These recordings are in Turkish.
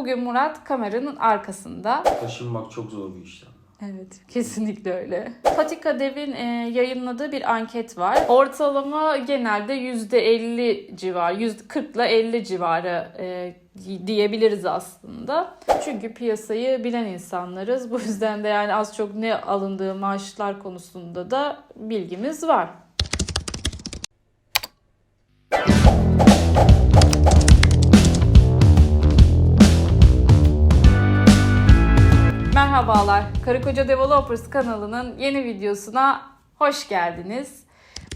Bugün Murat kameranın arkasında. Taşınmak çok zor bir işlem. Evet, kesinlikle öyle. Patika Dev'in e, yayınladığı bir anket var. Ortalama genelde %50 civar, %40 ile 50 civarı e, diyebiliriz aslında. Çünkü piyasayı bilen insanlarız. Bu yüzden de yani az çok ne alındığı maaşlar konusunda da bilgimiz var. Merhabalar, Karı Koca Developers kanalının yeni videosuna hoş geldiniz.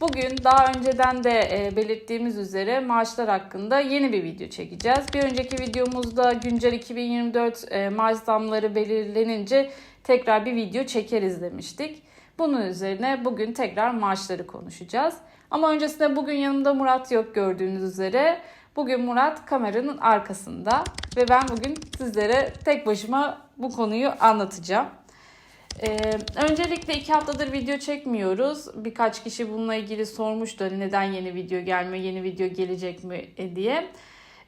Bugün daha önceden de e, belirttiğimiz üzere maaşlar hakkında yeni bir video çekeceğiz. Bir önceki videomuzda güncel 2024 e, maaş zamları belirlenince tekrar bir video çekeriz demiştik. Bunun üzerine bugün tekrar maaşları konuşacağız. Ama öncesinde bugün yanımda Murat yok gördüğünüz üzere. Bugün Murat kameranın arkasında ve ben bugün sizlere tek başıma bu konuyu anlatacağım. Ee, öncelikle iki haftadır video çekmiyoruz. Birkaç kişi bununla ilgili sormuştu hani neden yeni video gelmiyor, yeni video gelecek mi e, diye.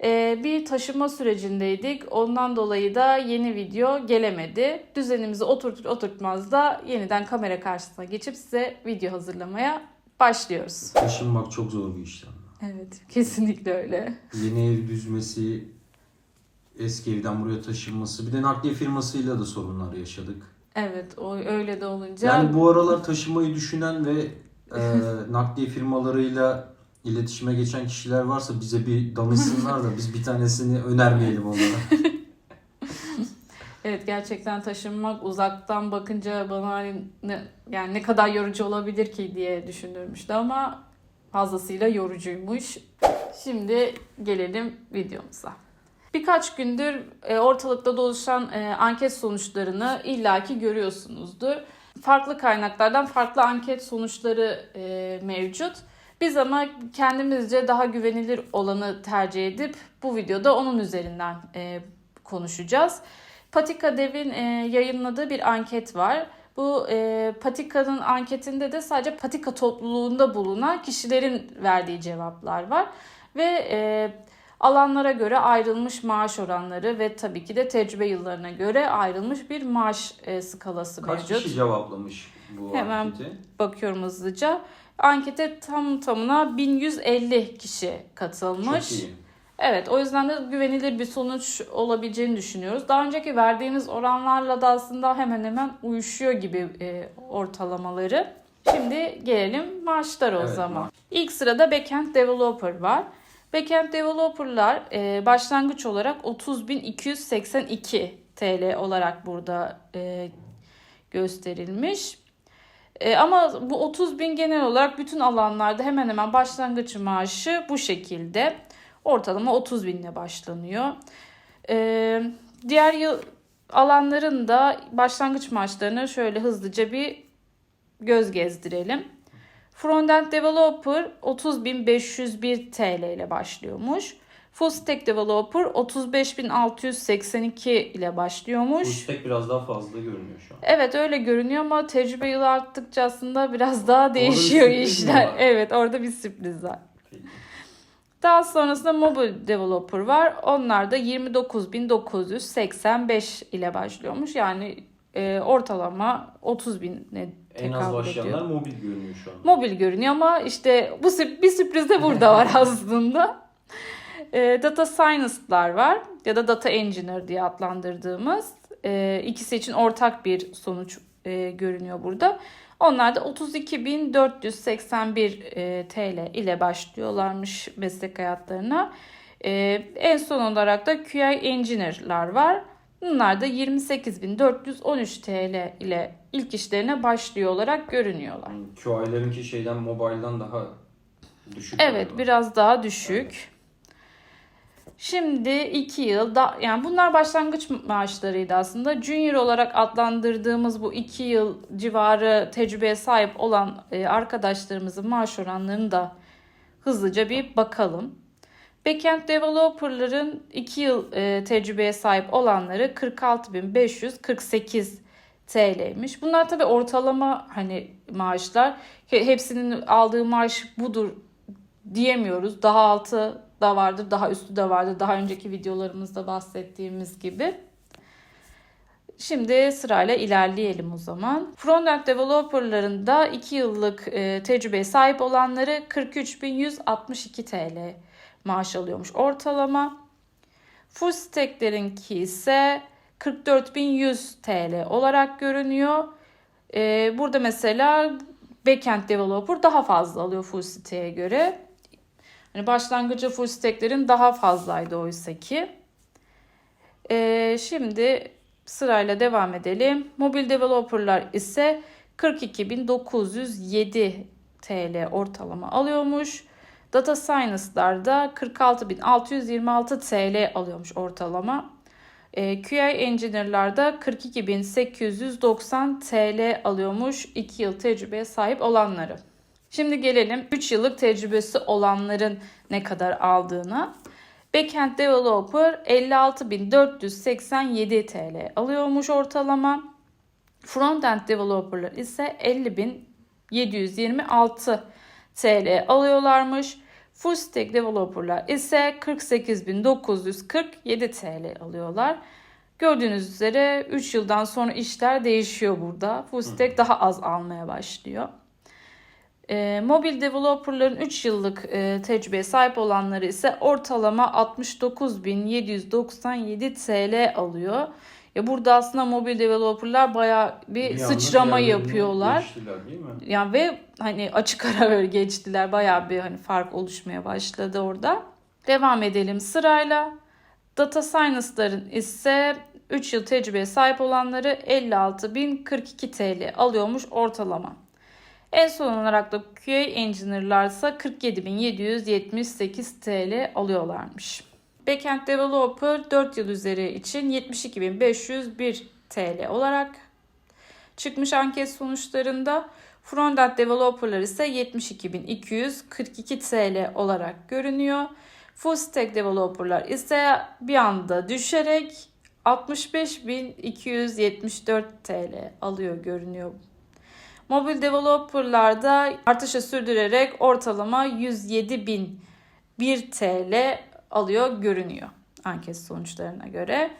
Ee, bir taşıma sürecindeydik. Ondan dolayı da yeni video gelemedi. Düzenimizi oturtur oturtmaz da yeniden kamera karşısına geçip size video hazırlamaya başlıyoruz. Taşınmak çok zor bir işlem. Evet, kesinlikle öyle. Yeni ev düzmesi, eski evden buraya taşınması. Bir de nakliye firmasıyla da sorunlar yaşadık. Evet, o öyle de olunca Yani bu aralar taşımayı düşünen ve e, nakliye firmalarıyla iletişime geçen kişiler varsa bize bir danışsınlar da biz bir tanesini önermeyelim onlara. Evet gerçekten taşınmak uzaktan bakınca bana hani ne, yani ne kadar yorucu olabilir ki diye düşünülmüştü ama fazlasıyla yorucuymuş. Şimdi gelelim videomuza. Birkaç gündür e, ortalıkta dolaşan e, anket sonuçlarını illaki görüyorsunuzdur. Farklı kaynaklardan farklı anket sonuçları e, mevcut. Biz ama kendimizce daha güvenilir olanı tercih edip bu videoda onun üzerinden konuşacağız. Patika Dev'in yayınladığı bir anket var. Bu e, Patika'nın anketinde de sadece Patika topluluğunda bulunan kişilerin verdiği cevaplar var. Ve e, alanlara göre ayrılmış maaş oranları ve tabii ki de tecrübe yıllarına göre ayrılmış bir maaş e, skalası Kaç mevcut. kişi cevaplamış bu Hemen anketi? Bakıyorum hızlıca. Ankete tam tamına 1150 kişi katılmış. Çok iyi. Evet o yüzden de güvenilir bir sonuç olabileceğini düşünüyoruz. Daha önceki verdiğimiz oranlarla da aslında hemen hemen uyuşuyor gibi e, ortalamaları. Şimdi gelelim maaşlara o Evet, zaman. İlk sırada backend developer var. Backend developerlar e, başlangıç olarak 30.282 TL olarak burada e, gösterilmiş. E, ama bu 30 bin genel olarak bütün alanlarda hemen hemen başlangıç maaşı bu şekilde. Ortalama 30 binle başlanıyor. E, diğer yıl alanların da başlangıç maaşlarını şöyle hızlıca bir göz gezdirelim. Frontend Developer 30.501 TL ile başlıyormuş. Full Stack Developer 35.682 ile başlıyormuş. istek biraz daha fazla görünüyor şu an. Evet öyle görünüyor ama tecrübe yılı arttıkça aslında biraz daha değişiyor mi işler. Evet orada bir sürpriz var. Daha sonrasında mobile developer var. Onlar da 29.985 ile başlıyormuş. Yani e, ortalama 30 bine En az başlayanlar ediyor. mobil görünüyor şu an. Mobil görünüyor ama işte bu bir sürpriz de burada var aslında. E, data scientist'lar var ya da data engineer diye adlandırdığımız. E, ikisi için ortak bir sonuç e, görünüyor burada. Onlar da 32.481 e, TL ile başlıyorlarmış meslek hayatlarına. E, en son olarak da QA engineer'lar var. Bunlar da 28.413 TL ile ilk işlerine başlıyor olarak görünüyorlar. QI'lerinki şeyden mobilden daha düşük. Evet galiba. biraz daha düşük. Şimdi 2 yıl da yani bunlar başlangıç maaşlarıydı aslında. Junior olarak adlandırdığımız bu 2 yıl civarı tecrübeye sahip olan e, arkadaşlarımızın maaş oranlarını da hızlıca bir bakalım. Backend developerların 2 yıl e, tecrübeye sahip olanları 46.548 TL'ymiş. Bunlar tabii ortalama hani maaşlar. He- Hepsinin aldığı maaş budur diyemiyoruz. Daha altı da vardır, daha üstü de vardır. Daha önceki videolarımızda bahsettiğimiz gibi. Şimdi sırayla ilerleyelim o zaman. Frontend developerlarında 2 yıllık e, tecrübeye sahip olanları 43.162 TL maaş alıyormuş ortalama. Full stack'lerinki ise 44.100 TL olarak görünüyor. E, burada mesela backend developer daha fazla alıyor full stack'e göre. Hani başlangıcı full stack'lerin daha fazlaydı oysa ki. E, şimdi Sırayla devam edelim. Mobil developerlar ise 42.907 TL ortalama alıyormuş. Data Science'lar da 46.626 TL alıyormuş ortalama. E, QA Engineer'lar da 42.890 TL alıyormuş 2 yıl tecrübeye sahip olanları. Şimdi gelelim 3 yıllık tecrübesi olanların ne kadar aldığına. Backend Developer 56.487 TL alıyormuş ortalama. Frontend Developer'lar ise 50.726 TL alıyorlarmış. Full Stack Developer'lar ise 48.947 TL alıyorlar. Gördüğünüz üzere 3 yıldan sonra işler değişiyor burada. Full Stack daha az almaya başlıyor. E, mobil developerların 3 yıllık e, tecrübeye sahip olanları ise ortalama 69.797 TL alıyor. Ya burada aslında mobil developerlar bayağı bir, Bir sıçrama yapıyorlar. geçtiler, değil mi? Yani ve hani açık ara böyle geçtiler. Bayağı bir hani fark oluşmaya başladı orada. Devam edelim sırayla. Data Science'ların ise 3 yıl tecrübeye sahip olanları 56.042 TL alıyormuş ortalama. En son olarak da QA Engineer'lar ise 47.778 TL alıyorlarmış. Backend Developer 4 yıl üzeri için 72.501 TL olarak çıkmış anket sonuçlarında. Frontend Developer'lar ise 72.242 TL olarak görünüyor. Full Stack Developer'lar ise bir anda düşerek 65.274 TL alıyor görünüyor. Mobil developerlarda artışı sürdürerek ortalama 107.001 TL alıyor görünüyor anket sonuçlarına göre.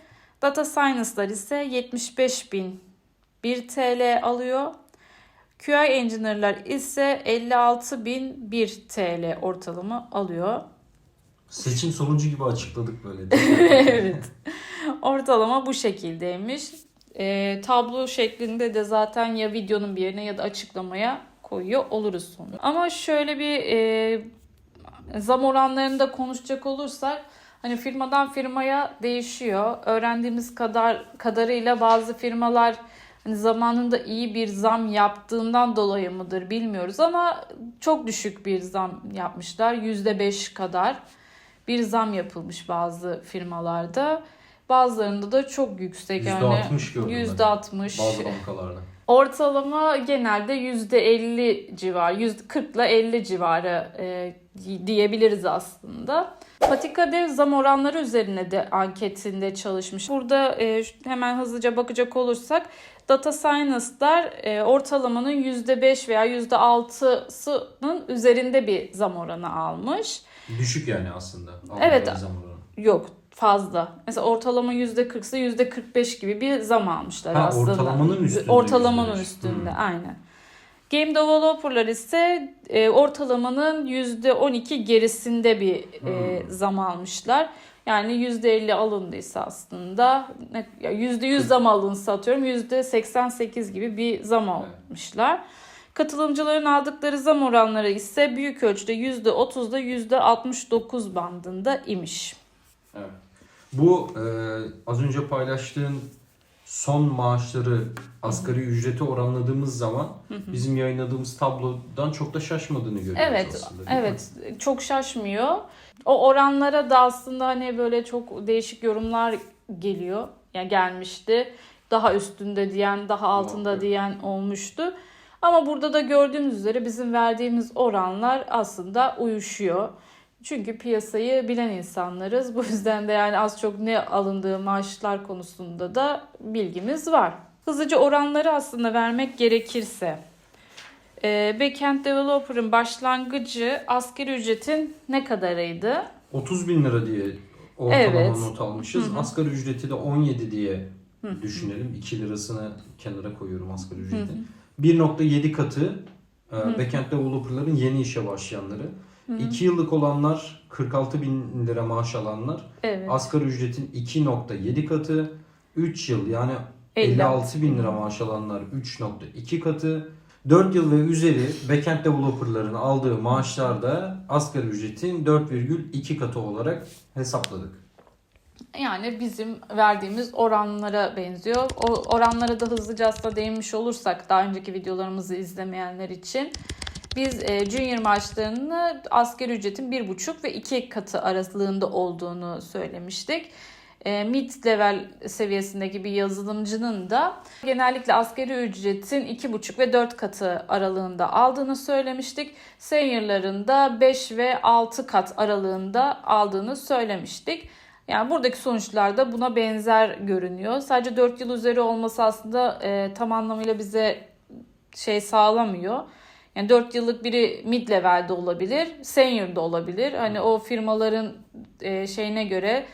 Data Science'lar ise 75.001 TL alıyor. QA Engineer'lar ise 56.001 TL ortalama alıyor. Seçim sonucu gibi açıkladık böyle. evet. Ortalama bu şekildeymiş. E, tablo şeklinde de zaten ya videonun bir yerine ya da açıklamaya koyuyor oluruz sonra. Ama şöyle bir e, zam oranlarını da konuşacak olursak hani firmadan firmaya değişiyor. Öğrendiğimiz kadar kadarıyla bazı firmalar hani zamanında iyi bir zam yaptığından dolayı mıdır bilmiyoruz ama çok düşük bir zam yapmışlar. %5 kadar bir zam yapılmış bazı firmalarda. Bazılarında da çok yüksek yani %60 gördüm ben. %60. Bazı bankalarda. Ortalama genelde %50 civar, %40 ile 50 civarı e, diyebiliriz aslında. Patika Dev zam oranları üzerine de anketinde çalışmış. Burada e, hemen hızlıca bakacak olursak Data Science'lar e, ortalamanın %5 veya %6'sının üzerinde bir zam oranı almış. Düşük yani aslında. Evet. Zam oranı. Yok fazla. Mesela ortalama %40 ise %45 gibi bir zam almışlar Ha, aslında. ortalamanın üstünde Ortalamanın %5. üstünde Hmm. aynen. Game developerlar ise e, ortalamanın %12 gerisinde bir e, Hmm. zam almışlar. Yani %50 alındıysa aslında ne- ya %100 zam alınsa atıyorum %88 gibi bir zam almışlar. Katılımcıların aldıkları zam oranları ise büyük ölçüde %30'da %69 bandında imiş. Evet. Bu e, az önce paylaştığın son maaşları asgari ücrete oranladığımız zaman bizim yayınladığımız tablodan çok da şaşmadığını görüyoruz Evet, aslında. değil mi? evet çok şaşmıyor. O oranlara da aslında hani böyle çok değişik yorumlar geliyor. Yani gelmişti. Daha üstünde diyen, daha altında Muhakkak. diyen olmuştu. Ama burada da gördüğünüz üzere bizim verdiğimiz oranlar aslında uyuşuyor. Çünkü piyasayı bilen insanlarız. Bu yüzden de yani az çok ne alındığı maaşlar konusunda da bilgimiz var. Hızlıca oranları aslında vermek gerekirse. E, backend developer'ın başlangıcı asgari ücretin ne kadarıydı? 30 bin lira diye ortalama Evet. not almışız. Hı hı. Asgari ücreti de 17 diye Hı hı. düşünelim. 2 lirasını kenara koyuyorum asgari ücreti. hı. 1.7 katı e, Hı. backend developerların yeni işe başlayanları. Hı hı. 2 yıllık olanlar 46 bin lira maaş alanlar. Evet. Asgari ücretin 2.7 katı. 3 yıl yani 56 56 bin lira maaş alanlar 3.2 katı. 4 yıl ve üzeri backend developerların aldığı maaşlar da asgari ücretin 4,2 katı olarak hesapladık. Yani bizim verdiğimiz oranlara benziyor. O oranlara da hızlıca aslında değinmiş olursak daha önceki videolarımızı izlemeyenler için biz e, junior maaşlarını asgari ücretin 1,5 ve 2 katı aralığında olduğunu söylemiştik. E, mid level seviyesindeki bir yazılımcının da genellikle asgari ücretin 2,5 ve 4 katı aralığında aldığını söylemiştik. Senior'ların da 5 ve 6 kat aralığında aldığını söylemiştik. Yani buradaki sonuçlar da buna benzer görünüyor. Sadece 4 yıl üzeri olması aslında e, tam anlamıyla bize şey sağlamıyor. Yani 4 yıllık biri mid level'de olabilir, senior da olabilir. Hani o firmaların e, şeyine göre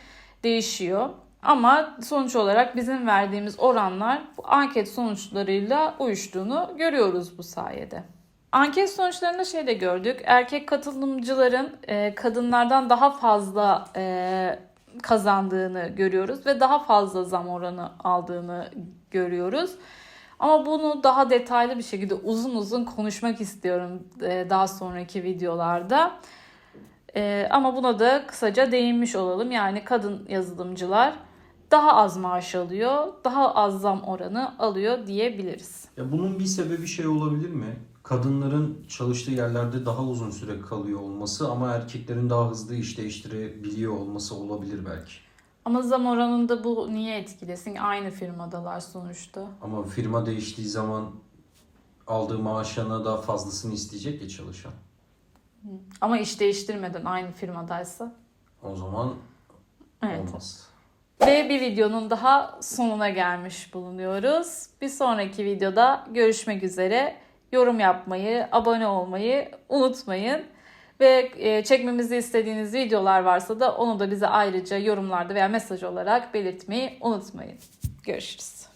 değişiyor. Ama sonuç olarak bizim verdiğimiz oranlar bu anket sonuçlarıyla uyuştuğunu görüyoruz bu sayede. Anket sonuçlarında şey de gördük. Erkek katılımcıların e, kadınlardan daha fazla e, kazandığını görüyoruz ve daha fazla zam oranı aldığını görüyoruz. Ama bunu daha detaylı bir şekilde uzun uzun konuşmak istiyorum e, daha sonraki videolarda. E, ama buna da kısaca değinmiş olalım. Yani kadın yazılımcılar daha az maaş alıyor, daha az zam oranı alıyor diyebiliriz. Ya bunun bir sebebi şey olabilir mi? Kadınların çalıştığı yerlerde daha uzun süre kalıyor olması ama erkeklerin daha hızlı iş değiştirebiliyor olması olabilir belki. Ama zam oranında bu niye etkilesin? Aynı firmadalar sonuçta. Ama firma değiştiği zaman aldığı maaşına daha fazlasını isteyecek ya çalışan. Ama iş değiştirmeden aynı firmadaysa. O zaman Evet. olmaz. Ve bir videonun daha sonuna gelmiş bulunuyoruz. Bir sonraki videoda görüşmek üzere. Yorum yapmayı, abone olmayı unutmayın. Ve e, çekmemizi istediğiniz videolar varsa da onu da bize ayrıca yorumlarda veya mesaj olarak belirtmeyi unutmayın. Görüşürüz.